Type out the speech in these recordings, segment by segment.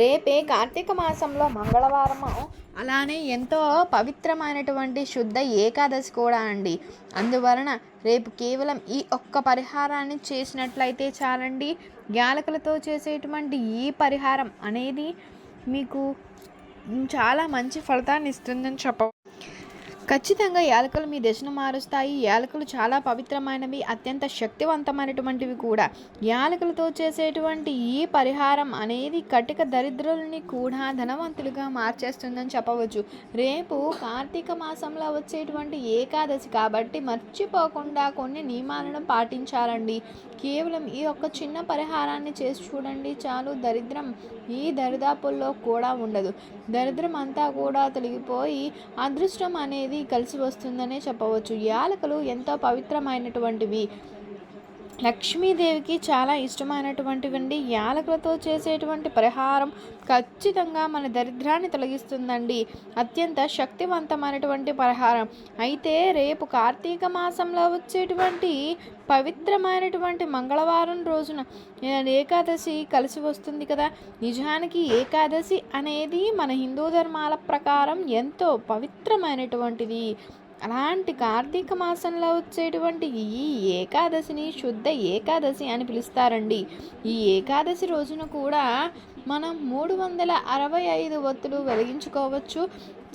రేపే కార్తీక మాసంలో మంగళవారము. అలానే ఎంతో పవిత్రమైనటువంటి శుద్ధ ఏకాదశి కూడా అండి. అందువలన రేపు కేవలం ఈ ఒక్క పరిహారాన్ని చేసినట్లయితే చాలండి. యాలకులతో చేసేటువంటి ఈ పరిహారం అనేది మీకు చాలా మంచి ఫలితాన్ని ఇస్తుందని చెప్ప ఖచ్చితంగా యాలకులు మీ దశను మారుస్తాయి. యాలకులు చాలా పవిత్రమైనవి అత్యంత శక్తివంతమైనటువంటివి కూడా. యాలకులతో చేసేటువంటి ఈ పరిహారం అనేది కటిక దరిద్రుల్ని కూడా ధనవంతులుగా మార్చేస్తుందని చెప్పవచ్చు. రేపు కార్తీక మాసంలో వచ్చేటువంటి ఏకాదశి కాబట్టి మర్చిపోకుండా కొన్ని నియమాలను పాటించాలండి. కేవలం ఈ ఒక్క చిన్న పరిహారాన్ని చేసి చూడండి చాలు. దరిద్రం ఈ దరిదాపుల్లో కూడా ఉండదు. దరిద్రం అంతా కూడా తొలగిపోయి అదృష్టం అనేది కలిసి వస్తుందనే చెప్పవచ్చు. యాలకులు ఎంతో పవిత్రమైనటువంటివి. లక్ష్మీదేవికి చాలా ఇష్టమైనటువంటివండి. యాలకులతో చేసేటువంటి పరిహారం ఖచ్చితంగా మన దరిద్రాన్ని తొలగిస్తుందండి. అత్యంత శక్తివంతమైనటువంటి పరిహారం. అయితే రేపు కార్తీక మాసంలో వచ్చేటువంటి పవిత్రమైనటువంటి మంగళవారం రోజున ఏకాదశి కలిసి వస్తుంది కదా. నిజానికి ఏకాదశి అనేది మన హిందూ ధర్మాల ప్రకారం ఎంతో పవిత్రమైనటువంటిది. అలాంటి కార్తీక మాసంలో వచ్చేటువంటి ఈ ఏకాదశిని శుద్ధ ఏకాదశి అని పిలుస్తారండి. ఈ ఏకాదశి రోజున కూడా మనం మూడు వందల అరవై ఐదు ఒత్తులు వెలిగించుకోవచ్చు.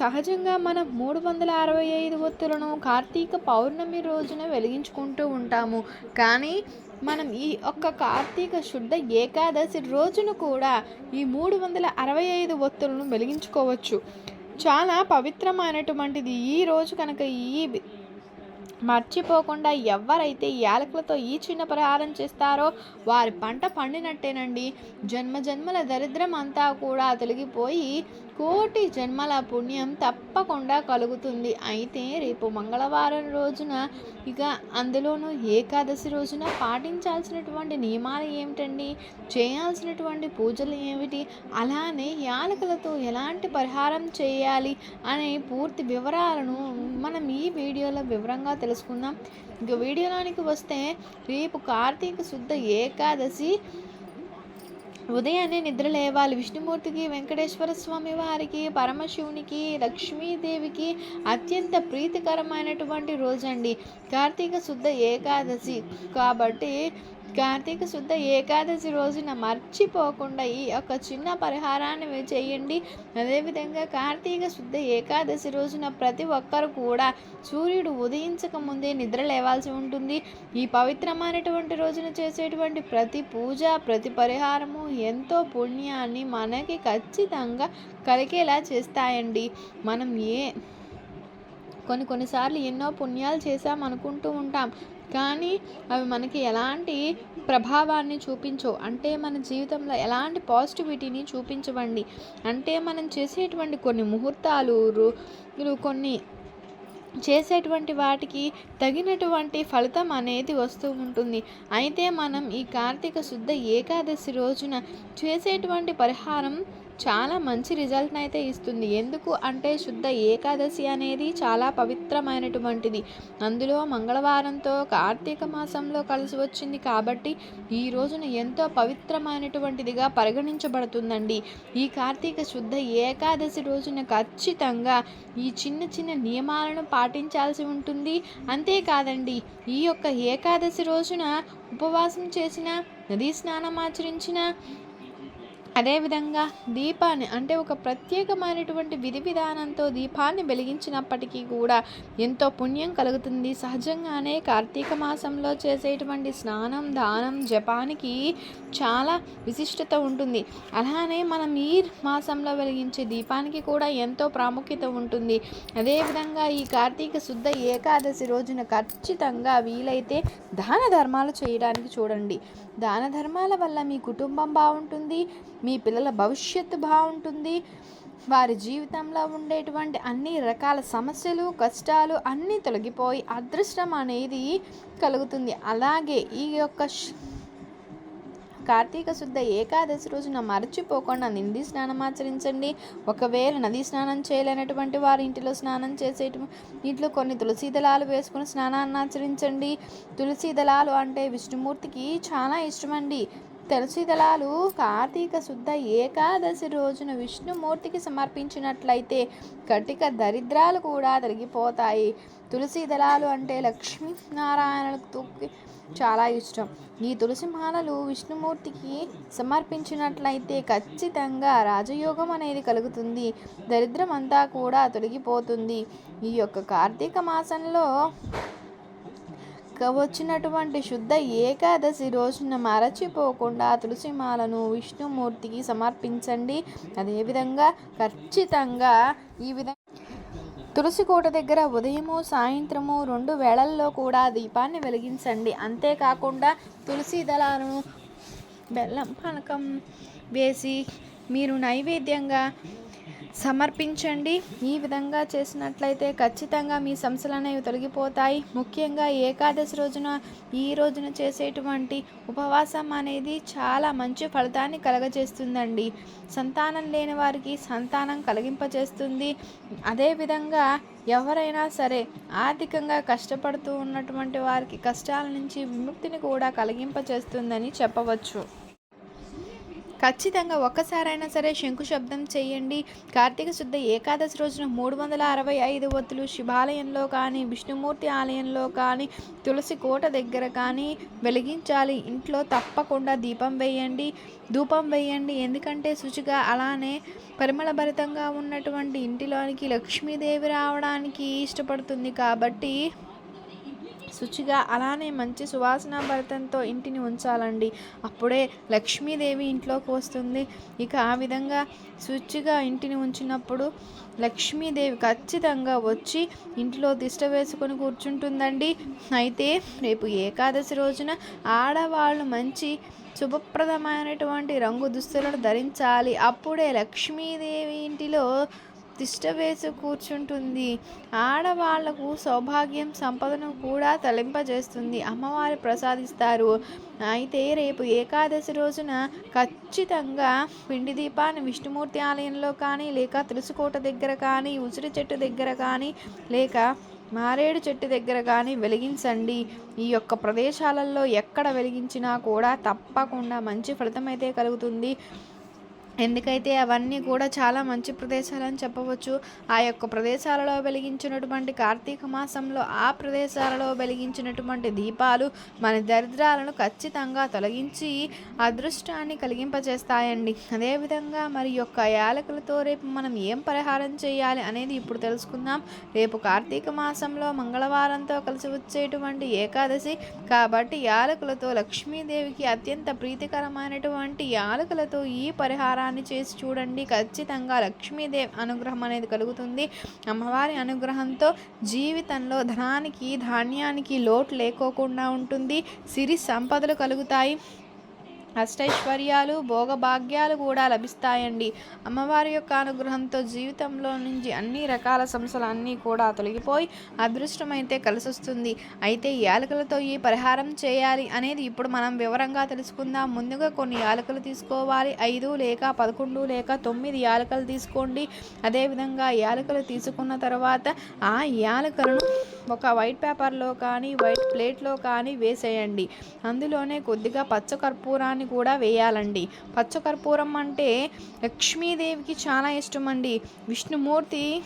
సహజంగా మనం మూడు వందల అరవై ఐదు ఒత్తులను కార్తీక పౌర్ణమి రోజున వెలిగించుకుంటూ ఉంటాము. కానీ మనం ఈ ఒక్క కార్తీక శుద్ధ ఏకాదశి రోజున కూడా ఈ మూడు వందల అరవై ఐదు ఒత్తులను వెలిగించుకోవచ్చు. చాలా పవిత్రమైనటువంటిది. ఈ రోజు కనుక ఈ మర్చిపోకుండా ఎవరైతే యాలకులతో ఈ చిన్న పరిహారం చేస్తారో వారి పంట పండినట్టేనండి. జన్మ జన్మల దరిద్రం అంతా కూడా తొలగిపోయి కోటి జన్మల పుణ్యం తప్పకుండా కలుగుతుంది. అయితే రేపు మంగళవారం రోజున ఇక అందులోనూ ఏకాదశి రోజున పాటించాల్సినటువంటి నియమాలు ఏమిటండి? చేయాల్సినటువంటి పూజలు ఏమిటి? అలానే యాలకులతో ఎలాంటి పరిహారం చేయాలి అనే పూర్తి వివరాలను మనం ఈ వీడియోలో వివరంగా తెలుసుకుందాం. ఇక వీడియోలోనికి వస్తే రేపు కార్తీక శుద్ధ ఏకాదశి ఉదయాన్నే నిద్ర లేవాలి విష్ణుమూర్తికి వెంకటేశ్వర స్వామి వారికి పరమశివునికి లక్ష్మీదేవికి అత్యంత ప్రీతికరమైనటువంటి రోజండి. కార్తీక శుద్ధ ఏకాదశి. కాబట్టి కార్తీక శుద్ధ ఏకాదశి రోజున మర్చిపోకుండా ఈ యొక్క చిన్న పరిహారాన్ని చేయండి. అదేవిధంగా కార్తీక శుద్ధ ఏకాదశి రోజున ప్రతి ఒక్కరు కూడా సూర్యుడు ఉదయించక ముందే నిద్ర లేవాల్సి ఉంటుంది. ఈ పవిత్రమైనటువంటి రోజున చేసేటువంటి ప్రతి పూజ ప్రతి పరిహారము ఎంతో పుణ్యాన్ని మనకి ఖచ్చితంగా కలిగేలా చేస్తాయండి. మనం ఏ కొన్ని కొన్నిసార్లు ఎన్నో పుణ్యాలు చేశామనుకుంటూ ఉంటాం. కానీ అవి మనకి ఎలాంటి ప్రభావాన్ని చూపించవు. అంటే మన జీవితంలో ఎలాంటి పాజిటివిటీని చూపించవండి. అంటే మనం చేసేటువంటి కొన్ని ముహూర్తాలు కొన్ని చేసేటువంటి వాటికి తగినటువంటి ఫలితం అనేది వస్తూ ఉంటుంది. అయితే మనం ఈ కార్తీక శుద్ధ ఏకాదశి రోజున చేసేటువంటి పరిహారం చాలా మంచి రిజల్ట్ని అయితే ఇస్తుంది. ఎందుకు అంటే శుద్ధ ఏకాదశి అనేది చాలా పవిత్రమైనటువంటిది. అందులో మంగళవారంతో కార్తీక మాసంలో కలిసి వచ్చింది కాబట్టి ఈ రోజున ఎంతో పవిత్రమైనటువంటిదిగా పరిగణించబడుతుందండి. ఈ కార్తీక శుద్ధ ఏకాదశి రోజున ఖచ్చితంగా ఈ చిన్న చిన్న నియమాలను పాటించాల్సి ఉంటుంది. అంతేకాదండి ఈ యొక్క ఏకాదశి రోజున ఉపవాసం చేసిన నదీ స్నానం ఆచరించిన అదేవిధంగా దీపాన్ని అంటే ఒక ప్రత్యేకమైనటువంటి విధి విధానంతో దీపాన్ని వెలిగించినప్పటికీ కూడా ఎంతో పుణ్యం కలుగుతుంది. సహజంగానే కార్తీక మాసంలో చేసేటువంటి స్నానం దానం జపానికి చాలా విశిష్టత ఉంటుంది. అలానే మనం ఈ మాసంలో వెలిగించే దీపానికి కూడా ఎంతో ప్రాముఖ్యత ఉంటుంది. అదేవిధంగా ఈ కార్తీక శుద్ధ ఏకాదశి రోజున ఖచ్చితంగా వీలైతే దాన ధర్మాలు చేయడానికి చూడండి. దాన ధర్మాల వల్ల మీ కుటుంబం బాగుంటుంది. మీ పిల్లల భవిష్యత్తు బాగుంటుంది. వారి జీవితంలో ఉండేటువంటి అన్ని రకాల సమస్యలు కష్టాలు అన్నీ తొలగిపోయి అదృష్టం అనేది కలుగుతుంది. అలాగే ఈ యొక్క కార్తీక శుద్ధ ఏకాదశి రోజున మర్చిపోకుండా నింది స్నానం ఆచరించండి. ఒకవేళ నది స్నానం చేయలేనటువంటి వారి ఇంటిలో స్నానం చేసేట ఇంట్లో కొన్ని తులసి దళాలు వేసుకుని స్నానాన్ని ఆచరించండి. తులసి దళాలు అంటే విష్ణుమూర్తికి చాలా ఇష్టమండి. తులసి దళాలు కార్తీక శుద్ధ ఏకాదశి రోజున విష్ణుమూర్తికి సమర్పించినట్లయితే కటిక దరిద్రాలు కూడా తొలగిపోతాయి. తులసి దళాలు అంటే లక్ష్మీనారాయణకు చాలా ఇష్టం. ఈ తులసి మాలలు విష్ణుమూర్తికి సమర్పించినట్లయితే ఖచ్చితంగా రాజయోగం అనేది కలుగుతుంది. దరిద్రం అంతా కూడా తొలగిపోతుంది. ఈ యొక్క కార్తీక మాసంలో వచ్చినటువంటి శుద్ధ ఏకాదశి రోజున మరచిపోకుండా తులసి మాలను విష్ణుమూర్తికి సమర్పించండి. అదేవిధంగా ఖచ్చితంగా ఈ విధంగా తులసికోట దగ్గర ఉదయము సాయంత్రము రెండు వేళల్లో కూడా దీపాన్ని వెలిగించండి. అంతేకాకుండా తులసి దళాలను బెల్లం పనకం వేసి మీరు నైవేద్యంగా సమర్పించండి. ఈ విధంగా చేసినట్లయితే ఖచ్చితంగా మీ సమస్యలు అనేవి తొలగిపోతాయి. ముఖ్యంగా ఏకాదశి రోజున ఈ రోజున చేసేటువంటి ఉపవాసం అనేది చాలా మంచి ఫలితాన్ని కలగజేస్తుందండి. సంతానం లేని వారికి సంతానం కలిగింపజేస్తుంది. అదేవిధంగా ఎవరైనా సరే ఆర్థికంగా కష్టపడుతూ ఉన్నటువంటి వారికి కష్టాల నుంచి విముక్తిని కూడా కలిగింపచేస్తుందని చెప్పవచ్చు. ఖచ్చితంగా ఒక్కసారైనా సరే శంకు శబ్దం చేయండి. కార్తీక శుద్ధ ఏకాదశి రోజున మూడు వందల అరవై ఐదు ఒత్తులు శివాలయంలో కానీ విష్ణుమూర్తి ఆలయంలో కానీ తులసి కోట దగ్గర కానీ వెలిగించాలి. ఇంట్లో తప్పకుండా దీపం వేయండి. ధూపం వేయండి. ఎందుకంటే శుచిగా అలానే పరిమళభరితంగా ఉన్నటువంటి ఇంటిలోనికి లక్ష్మీదేవి రావడానికి ఇష్టపడుతుంది కాబట్టి శుచిగా అలానే మంచి సువాసన భరితంతో ఇంటిని ఉంచాలండి. అప్పుడే లక్ష్మీదేవి ఇంట్లోకి వస్తుంది. ఇక ఆ విధంగా శుచిగా ఇంటిని ఉంచినప్పుడు లక్ష్మీదేవి ఖచ్చితంగా వచ్చి ఇంటిలో దిష్ట వేసుకొని కూర్చుంటుందండి. అయితే రేపు ఏకాదశి రోజున ఆడవాళ్ళు మంచి శుభప్రదమైనటువంటి రంగు దుస్తులను ధరించాలి. అప్పుడే లక్ష్మీదేవి ఇంటిలో తిష్ట వేసి కూర్చుంటుంది. ఆడవాళ్ళకు సౌభాగ్యం సంపదను కూడా తలింపజేస్తుంది అమ్మవారి ప్రసాదిస్తారు. అయితే రేపు ఏకాదశి రోజున ఖచ్చితంగా పిండి దీపాన్ని విష్ణుమూర్తి ఆలయంలో కానీ లేక తులసికోట దగ్గర కానీ ఉసిరి చెట్టు దగ్గర కానీ లేక మారేడు చెట్టు దగ్గర కానీ వెలిగించండి. ఈ యొక్క ప్రదేశాలలో ఎక్కడ వెలిగించినా కూడా తప్పకుండా మంచి ఫలితం అయితే కలుగుతుంది. ఎందుకైతే అవన్నీ కూడా చాలా మంచి ప్రదేశాలని చెప్పవచ్చు. ఆ యొక్క ప్రదేశాలలో వెలిగించినటువంటి కార్తీక మాసంలో ఆ ప్రదేశాలలో వెలిగించినటువంటి దీపాలు మన దరిద్రాలను ఖచ్చితంగా తొలగించి అదృష్టాన్ని కలిగింపజేస్తాయండి. అదేవిధంగా మరి యొక్క యాలకులతో రేపు మనం ఏం పరిహారం చేయాలి అనేది ఇప్పుడు తెలుసుకుందాం. రేపు కార్తీక మాసంలో మంగళవారంతో కలిసి వచ్చేటువంటి ఏకాదశి కాబట్టి యాలకులతో లక్ష్మీదేవికి అత్యంత ప్రీతికరమైనటువంటి యాలకులతో ఈ పరిహారం పరిహారాన్ని చేసి చూడండి. ఖచ్చితంగా లక్ష్మీదేవి అనుగ్రహం అనేది కలుగుతుంది. అమ్మవారి అనుగ్రహంతో జీవితంలో ధనానికి ధాన్యానికి లోటు లేకోకుండా ఉంటుంది. సిరి సంపదలు కలుగుతాయి. అష్టైశ్వర్యాలు భోగభాగ్యాలు కూడా లభిస్తాయండి. అమ్మవారి యొక్క అనుగ్రహంతో జీవితంలో నుంచి అన్ని రకాల సమస్యలు అన్నీ కూడా తొలగిపోయి అదృష్టమైతే కలిసొస్తుంది. అయితే యాలకులతో ఈ పరిహారం చేయాలి అనేది ఇప్పుడు మనం వివరంగా తెలుసుకుందాం. ముందుగా కొన్ని యాలకులు తీసుకోవాలి. ఐదు లేక పదకొండు లేక తొమ్మిది యాలకులు తీసుకోండి. అదేవిధంగా యాలకులు తీసుకున్న తర్వాత ఆ యాలకులను ఒక వైట్ పేపర్లో కానీ వైట్ ప్లేట్లో కానీ వేసేయండి. అందులోనే కొద్దిగా పచ్చకర్పూరాన్ని కర్పూరాన్ని కూడా వేయాలండి. పచ్చకర్పూరం అంటే లక్ష్మీదేవికి చాలా ఇష్టం అండి విష్ణుమూర్తి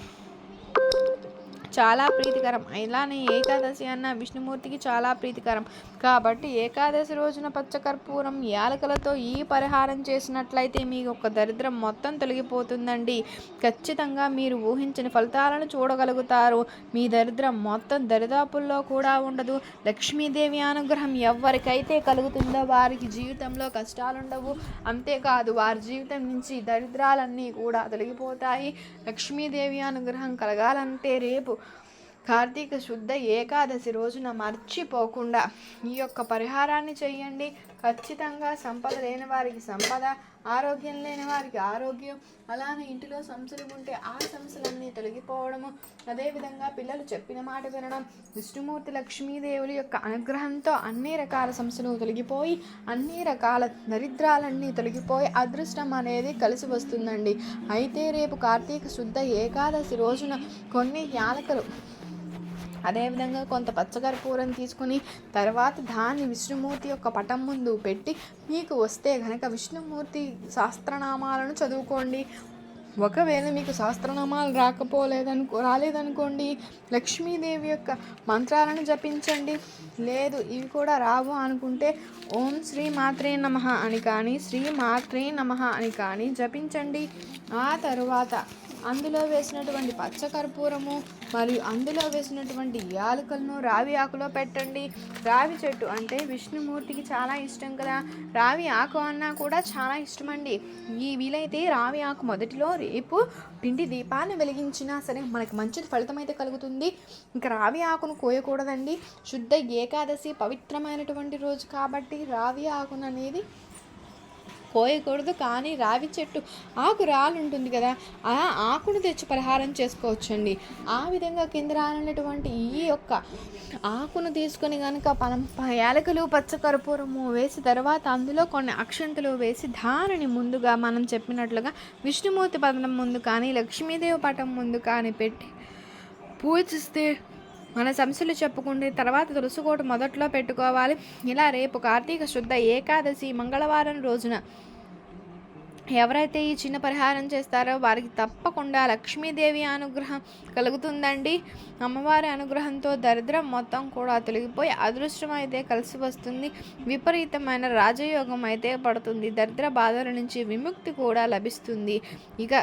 చాలా ప్రీతికరం. ఇలానే ఏకాదశి అన్న విష్ణుమూర్తికి చాలా ప్రీతికరం. కాబట్టి ఏకాదశి రోజున పచ్చకర్పూరం యాలకలతో ఈ పరిహారం చేసినట్లయితే మీ ఒక దరిద్రం మొత్తం తొలగిపోతుందండి. ఖచ్చితంగా మీరు ఊహించిన ఫలితాలను చూడగలుగుతారు. మీ దరిద్రం మొత్తం దరిదాపుల్లో కూడా ఉండదు. లక్ష్మీదేవి అనుగ్రహం ఎవరికైతే కలుగుతుందో వారికి జీవితంలో కష్టాలుండవు. అంతేకాదు వారి జీవితం నుంచి దరిద్రాలన్నీ కూడా తొలగిపోతాయి. లక్ష్మీదేవి అనుగ్రహం కలగాలంటే రేపు కార్తీక శుద్ధ ఏకాదశి రోజున మర్చిపోకుండా ఈ యొక్క పరిహారాన్ని చేయండి. ఖచ్చితంగా సంపద లేని వారికి సంపద ఆరోగ్యం లేని వారికి ఆరోగ్యం. అలానే ఇంటిలో సమస్యలు ఉంటే ఆ సమస్యలన్నీ తొలగిపోవడము. అదేవిధంగా పిల్లలు చెప్పిన మాట వినడం విష్ణుమూర్తి లక్ష్మీదేవుల యొక్క అనుగ్రహంతో అన్ని రకాల సమస్యలు తొలగిపోయి అన్ని రకాల దరిద్రాలన్నీ తొలగిపోయి అదృష్టం అనేది కలిసి వస్తుందండి. అయితే రేపు కార్తీక శుద్ధ ఏకాదశి రోజున కొన్ని యాలకలు అదేవిధంగా కొంత పచ్చకర్పూరం తీసుకుని తర్వాత దాన్ని విష్ణుమూర్తి యొక్క పటం ముందు పెట్టి మీకు వస్తే కనుక విష్ణుమూర్తి శాస్త్రనామాలను చదువుకోండి. ఒకవేళ మీకు శాస్త్రనామాలు రాకపోలేదనుకో రాలేదనుకోండి లక్ష్మీదేవి యొక్క మంత్రాలను జపించండి. లేదు ఇవి కూడా రావు అనుకుంటే ఓం శ్రీ మాత్రే నమ అని కానీ శ్రీ మాత్రే నమ అని కానీ జపించండి. ఆ తరువాత అందులో వేసినటువంటి పచ్చకర్పూరము మరియు అందులో వేసినటువంటి యాలకులను రావి ఆకులో పెట్టండి. రావి చెట్టు అంటే విష్ణుమూర్తికి చాలా ఇష్టం కదా. రావి ఆకు అన్నా కూడా చాలా ఇష్టమండి. ఈ వీలైతే రావి ఆకు మొదటిలో రేపు పిండి దీపాన్ని వెలిగించినా సరే మనకి మంచి ఫలితం అయితే కలుగుతుంది. ఇంకా రావి ఆకును కోయకూడదండి. శుద్ధ ఏకాదశి పవిత్రమైనటువంటి రోజు కాబట్టి రావి ఆకును అనేది కోయకూడదు కానీ రావి చెట్టు ఆకు రాలు ఉంటుంది కదా ఆ ఆకును తెచ్చి పరిహారం చేసుకోవచ్చండి. ఆ విధంగా కింద రాలినటువంటి ఈ యొక్క ఆకును తీసుకొని కనుక మనం యాలకులు పచ్చకర్పూరము వేసి తర్వాత అందులో కొన్ని అక్షంతలు వేసి దానిని ముందుగా మనం చెప్పినట్లుగా విష్ణుమూర్తి పదం ముందు కానీ లక్ష్మీదేవి పటం ముందు కానీ పెట్టి పూజిస్తే మన సమస్యలు చెప్పుకుంటే తర్వాత తులసికోట మొదట్లో పెట్టుకోవాలి. ఇలా రేపు కార్తీక శుద్ధ ఏకాదశి మంగళవారం రోజున ఎవరైతే ఈ చిన్న పరిహారం చేస్తారో వారికి తప్పకుండా లక్ష్మీదేవి అనుగ్రహం కలుగుతుందండి. అమ్మవారి అనుగ్రహంతో దరిద్రం మొత్తం కూడా తొలగిపోయి అదృష్టం అయితే కలిసి వస్తుంది. విపరీతమైన రాజయోగం అయితే పడుతుంది. దరిద్ర బాధల నుంచి విముక్తి కూడా లభిస్తుంది. ఇక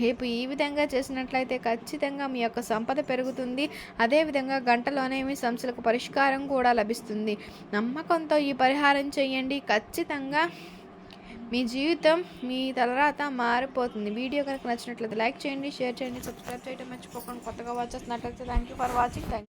రేపు ఈ విధంగా చేసినట్లయితే ఖచ్చితంగా మీ యొక్క సంపద పెరుగుతుంది. అదేవిధంగా గంటలోనే మీ సమస్యలకు పరిష్కారం కూడా లభిస్తుంది. నమ్మకంతో ఈ పరిహారం చేయండి. ఖచ్చితంగా మీ జీవితం మీ తలరాత మారిపోతుంది. వీడియో కనుక నచ్చినట్లయితే లైక్ చేయండి షేర్ చేయండి సబ్స్క్రైబ్ చేయడం మర్చిపోకండి. కొత్తగా వచ్చేసినట్లయితే thank you for watching thank